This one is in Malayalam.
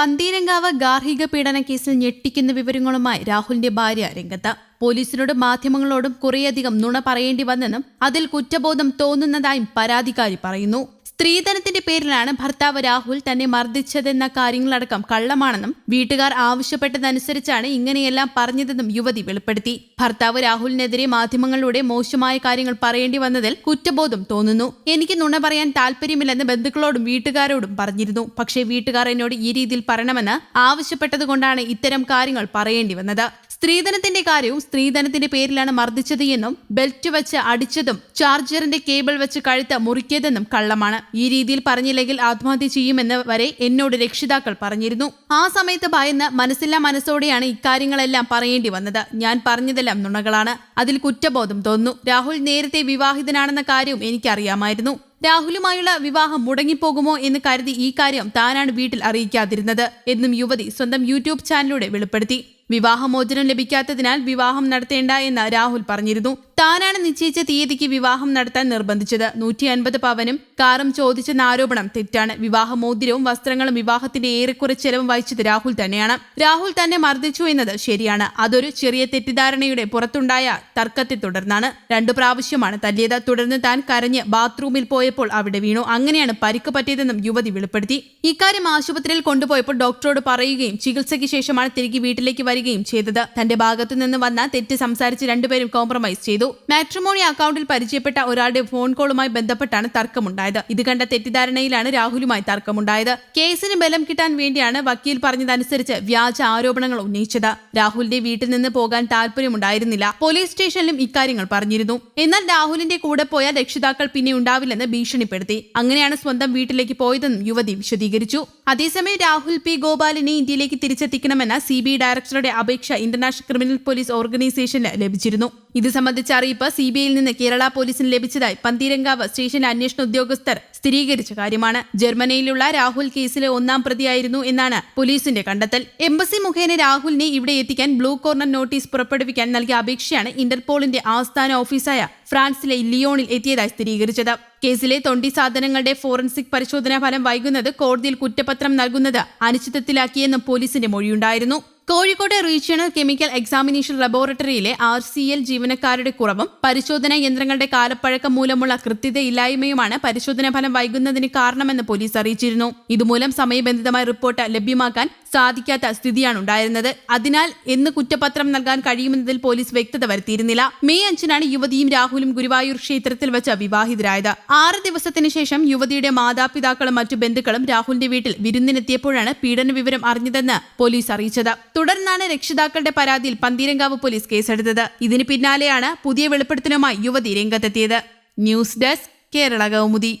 പന്തീരങ്കാവ് ഗാർഹിക പീഡന കേസിൽ ഞെട്ടിക്കുന്ന വിവരങ്ങളുമായി രാഹുലിന്റെ ഭാര്യ രംഗത്ത്. പോലീസിനോടും മാധ്യമങ്ങളോടും കുറേയധികം നുണ പറയേണ്ടി വന്നെന്നും അതിൽ കുറ്റബോധം തോന്നുന്നതായും പരാതിക്കാരി പറയുന്നു. സ്ത്രീധനത്തിന്റെ പേരിലാണ് ഭർത്താവ് രാഹുൽ തന്നെ മർദ്ദിച്ചതെന്ന കാര്യങ്ങളടക്കം കള്ളമാണെന്നും വീട്ടുകാർ ആവശ്യപ്പെട്ടതനുസരിച്ചാണ് ഇങ്ങനെയെല്ലാം പറഞ്ഞതെന്നും യുവതി വെളിപ്പെടുത്തി. ഭർത്താവ് രാഹുലിനെതിരെ മാധ്യമങ്ങളിലൂടെ മോശമായ കാര്യങ്ങൾ പറയേണ്ടി വന്നതിൽ കുറ്റബോധം തോന്നുന്നു. എനിക്ക് നുണ പറയാൻ താല്പര്യമില്ലെന്ന് ബന്ധുക്കളോടും വീട്ടുകാരോടും പറഞ്ഞിരുന്നു. പക്ഷേ വീട്ടുകാർ എന്നോട് ഈ രീതിയിൽ പറയണമെന്ന് ആവശ്യപ്പെട്ടതുകൊണ്ടാണ് ഇത്തരം കാര്യങ്ങൾ പറയേണ്ടി വന്നത്. സ്ത്രീധനത്തിന്റെ കാര്യവും സ്ത്രീധനത്തിന്റെ പേരിലാണ് മർദ്ദിച്ചത് എന്നും ബെൽറ്റ് വെച്ച് അടിച്ചതും ചാർജറിന്റെ കേബിൾ വെച്ച് കഴുത്ത് മുറിക്കിയതെന്നും കള്ളമാണ്. ഈ രീതിയിൽ പറഞ്ഞില്ലെങ്കിൽ ആത്മഹത്യ ചെയ്യുമെന്ന് വരെ എന്നോട് രക്ഷിതാക്കൾ പറഞ്ഞിരുന്നു. ആ സമയത്ത് ഭയന്ന് മനസ്സില്ലാ മനസ്സോടെയാണ് ഇക്കാര്യങ്ങളെല്ലാം പറയേണ്ടി വന്നത്. ഞാൻ പറഞ്ഞതെല്ലാം നുണകളാണ്. അതിൽ കുറ്റബോധം തോന്നുന്നു. രാഹുൽ നേരത്തെ വിവാഹിതനാണെന്ന കാര്യവും എനിക്കറിയാമായിരുന്നു. രാഹുലുമായുള്ള വിവാഹം മുടങ്ങിപ്പോകുമോ എന്ന് കരുതി ഈ കാര്യം താനാണ് വീട്ടിൽ അറിയിക്കാതിരുന്നത് എന്നും യുവതി സ്വന്തം യൂട്യൂബ് ചാനലിലൂടെ വെളിപ്പെടുത്തി. വിവാഹമോചനം ലഭിക്കാത്തതിനാൽ വിവാഹം നടത്തേണ്ട എന്ന് രാഹുൽ പറഞ്ഞിരുന്നു താനാണ് നിശ്ചയിച്ച തീയതിക്ക് വിവാഹം നടത്താൻ നിർബന്ധിച്ചത്. നൂറ്റി അൻപത് പവനും കാറും ചോദിച്ചെന്ന ആരോപണം തെറ്റാണ്. വിവാഹമോതിരവും വസ്ത്രങ്ങളും വിവാഹത്തിന്റെ ഏറെക്കുറെ ചെലവും വഹിച്ചത് രാഹുൽ തന്നെയാണ്. രാഹുൽ തന്നെ മർദ്ദിച്ചു എന്നത് ശരിയാണ്. അതൊരു ചെറിയ തെറ്റിദ്ധാരണയുടെ പുറത്തുണ്ടായ തർക്കത്തെ തുടർന്നാണ്. രണ്ടു പ്രാവശ്യമാണ് തല്ലിയത്. തുടർന്ന് താൻ കരഞ്ഞ് ബാത്റൂമിൽ പോയപ്പോൾ അവിടെ വീണു. അങ്ങനെയാണ് പരിക്ക് പറ്റിയതെന്നും യുവതി വെളിപ്പെടുത്തി. ഇക്കാര്യം ആശുപത്രിയിൽ കൊണ്ടുപോയപ്പോൾ ഡോക്ടറോട് പറയുകയും ചികിത്സയ്ക്ക് ശേഷമാണ് തിരികെ വീട്ടിലേക്ക് വരികയും ചെയ്തത്. തന്റെ ഭാഗത്തു നിന്ന് വന്ന തെറ്റ് സംസാരിച്ച് രണ്ടുപേരും കോംപ്രമൈസ് ചെയ്തു. മാട്രിമോണി അക്കൗണ്ടിൽ പരിചയപ്പെട്ട ഒരാളുടെ ഫോൺ കോളുമായി ബന്ധപ്പെട്ടാണ് തർക്കമുണ്ടായത്. ഇത് കണ്ട തെറ്റിദ്ധാരണയിലാണ് രാഹുലുമായി തർക്കമുണ്ടായത്. കേസിന് ബലം കിട്ടാൻ വേണ്ടിയാണ് വക്കീൽ പറഞ്ഞതനുസരിച്ച് വ്യാജ ആരോപണങ്ങൾ ഉന്നയിച്ചത്. രാഹുലിന്റെ വീട്ടിൽ നിന്ന് പോകാൻ താല്പര്യമുണ്ടായിരുന്നില്ല പോലീസ് സ്റ്റേഷനിലും ഇക്കാര്യങ്ങൾ പറഞ്ഞിരുന്നു. എന്നാൽ രാഹുലിന്റെ കൂടെ പോയ രക്ഷിതാക്കൾ പിന്നെ ഉണ്ടാവില്ലെന്ന് ഭീഷണിപ്പെടുത്തി. അങ്ങനെയാണ് സ്വന്തം വീട്ടിലേക്ക് പോയതെന്നും യുവതി വിശദീകരിച്ചു. അതേസമയം രാഹുൽ പി. ഗോപാലിനെ ഇന്ത്യയിലേക്ക് തിരിച്ചെത്തിക്കണമെന്ന സി ബി ഡയറക്ടറുടെ അപേക്ഷ ഇന്റർനാഷണൽ ക്രിമിനൽ പോലീസ് ഓർഗനൈസേഷന് ലഭിച്ചിരുന്നു. ഇത് സംബന്ധിച്ച അറിയിപ്പ് സി ബി ഐയിൽ നിന്ന് കേരള പോലീസിന് ലഭിച്ചതായി പന്തീരങ്കാവ് സ്റ്റേഷൻ അന്വേഷണ ഉദ്യോഗസ്ഥർ സ്ഥിരീകരിച്ച കാര്യമാണ്. ജർമ്മനിയിലുള്ള രാഹുൽ കേസിലെ ഒന്നാം പ്രതിയായിരുന്നു എന്നാണ് പോലീസിന്റെ കണ്ടെത്തൽ. എംബസി മുഖേന രാഹുലിനെ ഇവിടെ എത്തിക്കാൻ ബ്ലൂ കോർണർ നോട്ടീസ് പുറപ്പെടുവിക്കാൻ നൽകിയ അപേക്ഷയാണ് ഇന്റർപോളിന്റെ ആസ്ഥാന ഓഫീസായ ഫ്രാൻസിലെ ലിയോണിൽ എത്തിയതായി സ്ഥിരീകരിച്ചത്. കേസിലെ തൊണ്ടി സാധനങ്ങളുടെ ഫോറൻസിക് പരിശോധനാ ഫലം വൈകുന്നത് കോടതിയിൽ കുറ്റപത്രം നൽകുന്നത് അനിശ്ചിതത്തിലാക്കിയെന്നും പോലീസിന്റെ മൊഴിയുണ്ടായിരുന്നു. കോഴിക്കോട് റീജിയണൽ കെമിക്കൽ എക്സാമിനേഷൻ ലബോറട്ടറിയിലെ ആർ സി എൽ ജീവനക്കാരുടെ കുറവും പരിശോധനാ യന്ത്രങ്ങളുടെ കാലപ്പഴക്കം മൂലമുള്ള കൃത്യതയില്ലായ്മയുമാണ് പരിശോധനാ ഫലം വൈകുന്നതിന് കാരണമെന്ന് പോലീസ് അറിയിച്ചിരുന്നു. ഇതുമൂലം സമയബന്ധിതമായ റിപ്പോർട്ട് ലഭ്യമാക്കാൻ സാധിക്കാത്ത സ്ഥിതിയാണ് ഉണ്ടായിരുന്നത് അതിനാൽ എന്ന് കുറ്റപത്രം നൽകാൻ കഴിയുമെന്നതിൽ പോലീസ് വ്യക്തത വരുത്തിയിരുന്നില്ല. മെയ് അഞ്ചിനാണ് യുവതിയും രാഹുലും ഗുരുവായൂർ ക്ഷേത്രത്തിൽ വെച്ച് വിവാഹിതരായത്. ആറ് ദിവസത്തിന് ശേഷം യുവതിയുടെ മാതാപിതാക്കളും മറ്റു ബന്ധുക്കളും രാഹുലിന്റെ വീട്ടിൽ വിരുന്നിനെത്തിയപ്പോഴാണ് പീഡന വിവരം അറിഞ്ഞതെന്ന് പോലീസ് അറിയിച്ചത്. തുടർന്നാണ് രക്ഷിതാക്കളുടെ പരാതിയിൽ പന്തീരങ്കാവ് പോലീസ് കേസെടുത്തത്. ഇതിന് പിന്നാലെയാണ് പുതിയ വെളിപ്പെടുത്തലുമായി യുവതി രംഗത്തെത്തിയത്. News desk Kerala Kaumudi.